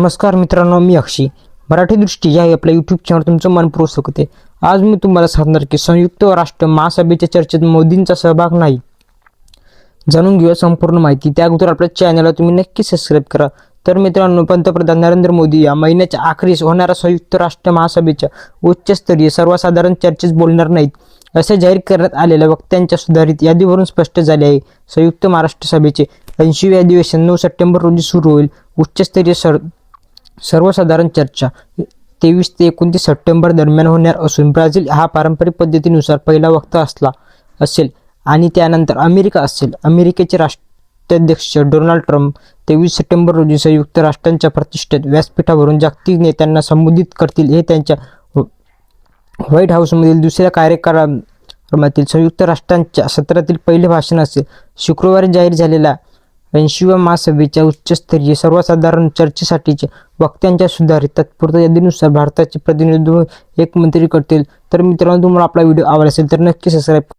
नमस्कार मित्रांनो मी अक्षी मराठी दृष्टी या आपल्या यूट्यूब चॅनल तुमचं मनपूर्वक स्वागत आहे. आज मी तुम्हाला सांगणार की संयुक्त राष्ट्र महासभेच्या चर्चेत मोदींचा सहभाग नाही. जाणून घेऊया संपूर्ण माहिती. त्या अगोदर आपल्या चॅनलला तुम्ही नक्की सबस्क्राईब करा. तर मित्रांनो पंतप्रधान नरेंद्र मोदी या महिन्याच्या अखेरीस होणाऱ्या संयुक्त राष्ट्र महासभेच्या उच्चस्तरीय सर्वसाधारण चर्चेत बोलणार नाहीत असे जाहीर करण्यात आलेल्या वक्त्यांच्या सुधारित यादीवरून स्पष्ट झाले आहे. संयुक्त महाराष्ट्र सभेचे ऐंशी अधिवेशन नऊ सप्टेंबर रोजी सुरू होईल. उच्चस्तरीय सर सर्वसाधारण चर्चा. तेवीस ते एकोणतीस सप्टेंबर दरम्यान होणार असून ब्राझील हा पारंपरिक पद्धतीनुसार पहिला वक्ता असला असेल आणि त्यानंतर अमेरिका असेल. अमेरिकेचे राष्ट्राध्यक्ष डोनाल्ड ट्रम्प तेवीस सप्टेंबर रोजी संयुक्त राष्ट्रांच्या प्रतिष्ठेत व्यासपीठावरून जागतिक नेत्यांना संबोधित करतील हे त्यांच्या व्हाईट हाऊसमधील दुसऱ्या कार्यक्रमातील संयुक्त राष्ट्रांच्या सत्रातील पहिले भाषण असेल. शुक्रवारी जाहीर झालेल्या ऐंशीव्या महासभेच्या उच्चस्तरीय सर्वसाधारण चर्चेसाठीच्या वक्त्यांच्या सुधारित तात्पुरत्या यादीनुसार भारताचे प्रतिनिधित्व एक मंत्री करतील. तर मित्रांनो तुम्हाला आपला व्हिडिओ आवडला असेल तर नक्की सबस्क्राईब